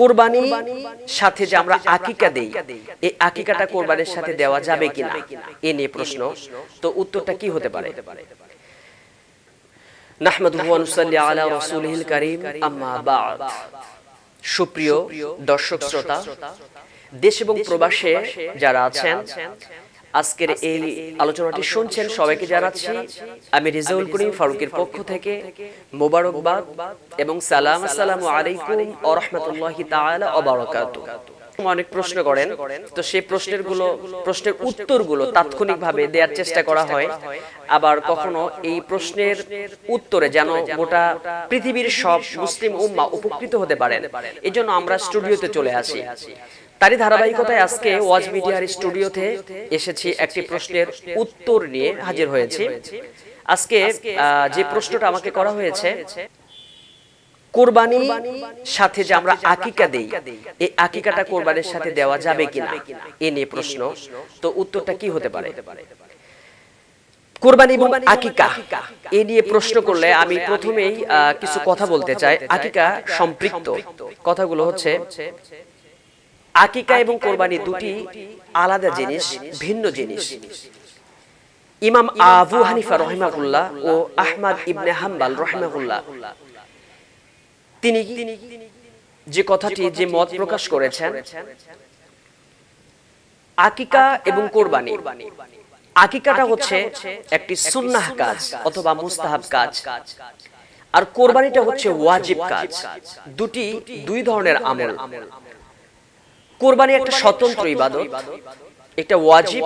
কোরবানি সাথে যে আমরা আকিকা দেই, এই আকিকাটা কোরবানির সাথে দেওয়া যাবে কিনা? এ নিয়ে প্রশ্ন। তো উত্তরটা কি হতে পারে? আলা রাসূলিহিল কারীম, আম্মা বা'দ। সুপ্রিয় দর্শক, শ্রোতা, দেশ এবং প্রবাসে যারা আছেন আজকের এই আলোচনাটি শুনছেন সবাইকে জানাচ্ছি আমি রিজাউল করিম ফারুকের পক্ষ থেকে মোবারকবাদ এবং সালাম আসসালামু আলাইকুম ওয়া রাহমাতুল্লাহি তাআলা ওয়া বারাকাতুহু। অনেক প্রশ্ন করেন। তো সেই প্রশ্নেরগুলো প্রশ্নের উত্তরগুলো তাৎক্ষণিকভাবে দেওয়ার চেষ্টা করা হয়। আবার কখনো এই প্রশ্নের উত্তরে যেন গোটা পৃথিবীর সব মুসলিম উম্মা উপকৃত হতে পারেন। এই জন্য আমরা স্টুডিওতে চলে আসি। তারই ধারাবাহিকতায় আজকে ওয়াজ মিডিয়ার স্টুডিওতে এসেছি একটি প্রশ্নের উত্তর নিয়ে হাজির হয়েছি। আজকে আহ, যে প্রশ্নটা আমাকে করা হয়েছে কোরবানি সাথে যে আমরা আকিকা দেই এই আকিকাটা কোরবানির সাথে দেওয়া যাবে কিনা? এ নিয়ে প্রশ্ন। তো উত্তরটা কি হতে পারে? কোরবানি এবং আকিকা। এ নিয়ে প্রশ্ন করলে আমি প্রথমেই কিছু কথা বলতে চাই। আকিকা সম্পৃক্ত। কথাগুলো হচ্ছে আকিকা এবং কোরবানি দুটি আলাদা জিনিস ভিন্ন জিনিস। ইমাম আবু হানিফা রহিমাহুল্লাহ ও আহমদ ইবনে হাম্বাল রহিমাহুল্লাহ। তিনি যে কথাটি যে মত প্রকাশ করেছেন, আকিকা এবং কোরবানি। আকিকাটা হচ্ছে একটি সুন্নাহ কাজ অথবা মুস্তাহাব কাজ। আর কোরবানিটা হচ্ছে ওয়াজিব কাজ। দুটি, দুই ধরনের আমল। কোরবানি একটা স্বতন্ত্র ইবাদত একটা ওয়াজিব।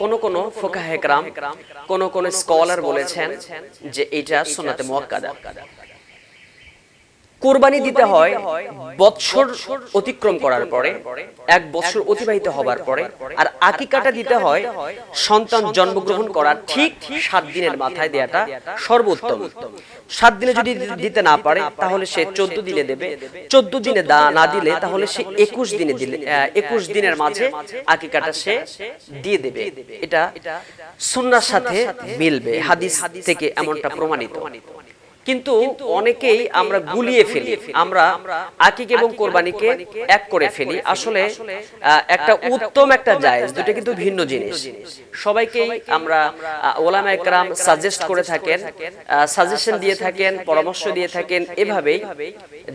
কোন কোন ফোকাহেকরাম কোন কোন স্কলার বলেছেন যে এটা সুন্নাতে মুআক্কাদা কোরবানি দিতে হয় বৎসর অতিক্রম করার পরে এক বছর অতিবাহিত হবার পরে আর আকিকাটা দিতে হয় সন্তান জন্মগ্রহণ করার ঠিক সাত দিনের মাথায় দেয়াটা সর্বোত্তম। সাত দিনে যদি দিতে না পারে তাহলে সে চোদ্দ দিনে দেবে। চোদ্দ দিনে না দিলে তাহলে সে একুশ দিনে দিলে একুশ দিনের মাঝে আকিকাটা সে দিয়ে দেবে। এটা সুন্নার সাথে মিলবে হাদিস থেকে এমনটা প্রমাণিত। কিন্তু অনেকেই আমরা গুলিয়ে ফেলি। আমরা আকিক এবং কোরবানিকে এক করে ফেলি। আসলে একটা উত্তম একটা জায়েজ দুটো কিন্তু ভিন্ন জিনিস। সবাইকেই আমরা ওলামা একরাম সাজেস্ট করে থাকেন সাজেশন দিয়ে থাকেন পরামর্শ দিয়ে থাকেন এভাবেই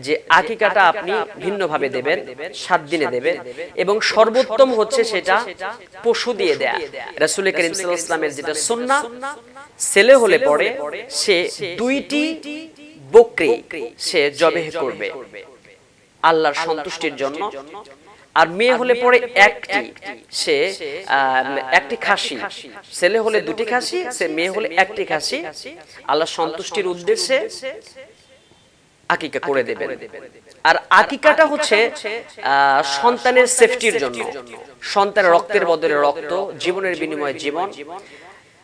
যে আকিকাটা আপনি ভিন্নভাবে দেবেন সাত দিনে দেবেন এবং সর্বোত্তম হচ্ছে সেটা পশু দিয়ে দেয়া। রাসূল করিম সাল্লাল্লাহু আলাইহি ওয়াসাল্লামের যেটা সুন্নাহ ছেলে হলে পরে সে দুইটি বকরি সে জবেহ করবে। আল্লাহর সন্তুষ্টির জন্য। আর মেয়ে হলে পরে একটি সে একটি খাসি। ছেলে হলে দুটি খাসি সে মেয়ে হলে একটি খাসি। আল্লাহ সন্তুষ্টির উদ্দেশ্যে আকিকা করে দেবেন। আর আকিকাটা হচ্ছে আহ, সন্তানের সেফটির জন্য। সন্তানের রক্তের বদলে রক্ত জীবনের বিনিময়ে জীবন।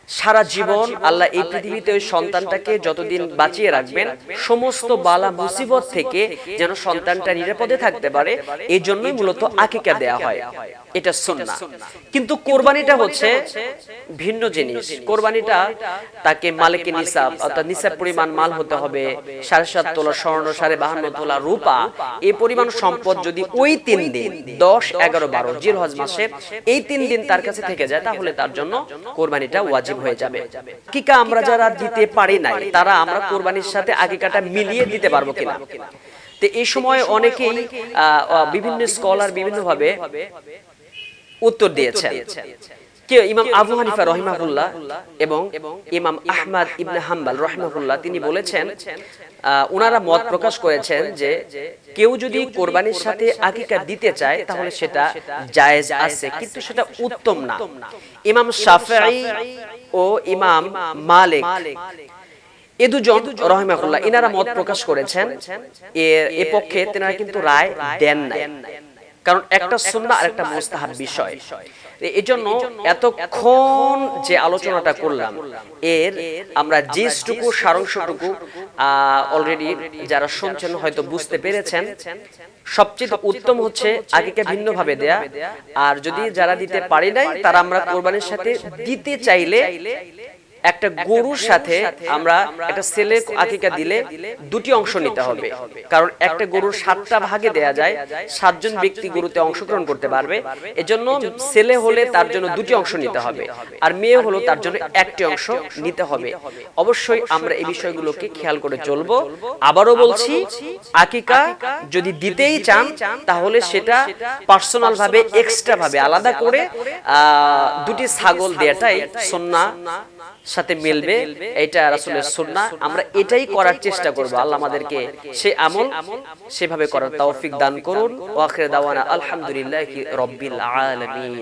সারা জীবন আল্লাহ এই পৃথিবীতে ওই সন্তানটাকে যতদিন বাঁচিয়ে রাখবেন সমস্ত বালা মুসিবত থেকে যেন সন্তানটা নিরাপদে থাকতে পারে এই জন্যই মূলত আকিকা দেয়া হয়। এটা সুন্নাহ। কিন্তু কোরবানিটা হচ্ছে ভিন্ন জিনিস। কোরবানিটা তাকে মালিকের নিসাব অর্থাৎ নিসাব পরিমাণ মাল হতে হবে। সাড়ে সাত তোলা স্বর্ণ সাড়ে বাহান্ন তোলা রূপা। এই পরিমাণ সম্পদ যদি ওই তিন দিন দশ এগারো বারো জির হজ মাসে এই তিন দিন তার কাছে থেকে যায় তাহলে তার জন্য কোরবানিটা ওয়াজিব হয়ে যাবে। কিকা আমরা যারা দিতে পারি নাই, তারা আমরা কোরবানির সাথে আগেকাটা মিলিয়ে দিতে পারব কিনা? তো এই সময় অনেকেই বিভিন্ন স্কলার বিভিন্ন ভাবে উত্তর দিয়েছেন। কে ইমাম আবু হানিফা রহিমাহুল্লাহ এবং ইমাম আহমদ ইবনে হাম্বাল রহিমাহুল্লাহ তিনি বলেছেন ওনারা মত প্রকাশ করেছেন যে কেউ যদি কোরবানির সাথে আকিকা দিতে চায় তাহলে সেটা জায়েজ আছে। কিন্তু সেটা উত্তম না। ইমাম শাফিঈ ও ইমাম মালিক এ দুজন রহিমাহুল্লাহ ইনারা মত প্রকাশ করেছেন। এ পক্ষে তেনারা কিন্তু রায় দেন নাই। কারণ একটা সুন্নাহ আর একটা মুস্তাহাব বিষয়। এই জন্য এতক্ষণ যে আলোচনাটা করলাম এর আমরা যেটুকু সারাংশটুকু অলরেডি যারা শুনছেন হয়তো বুঝতে পেরেছেন। সবচেয়ে উত্তম হচ্ছে আগেকে ভিন্ন ভাবে দেয়া। আর যদি যারা দিতে পারি নাই তারা আমরা কোরবানির সাথে দিতে চাইলে একটা গরুর সাথে আমরা একটা ছেলে আকিকা দিলে দুটি অংশ নিতে হবে। কারণ একটা গরুর সাতটা ভাগে দেয়া যায় সাতজন ব্যক্তি গরুতে অংশগ্রহণ করতে পারবে। এজন্য ছেলে হলে তার জন্য দুটি অংশ নিতে হবে। আর মেয়ে হলো তার জন্য একটি অংশ নিতে হবে। অবশ্যই আমরা এই বিষয়গুলোকে খেয়াল করে চলবো। আবারও বলছি আকিকা যদি দিতেই চান তাহলে সেটা পার্সোনাল ভাবে এক্সট্রা ভাবে আলাদা করে আহ, দুটি ছাগল দেয়াটাই সন্না সাথে মিলবে এটা রাসুলের সুন্না আমরা এটাই করার চেষ্টা করব আল্লাহ আমাদেরকে। সে আমল সেভাবে করার তৌফিক দান করুন। ওয়াখের দাওয়ানা আলহামদুলিল্লাহ রব্বিল আলামিন।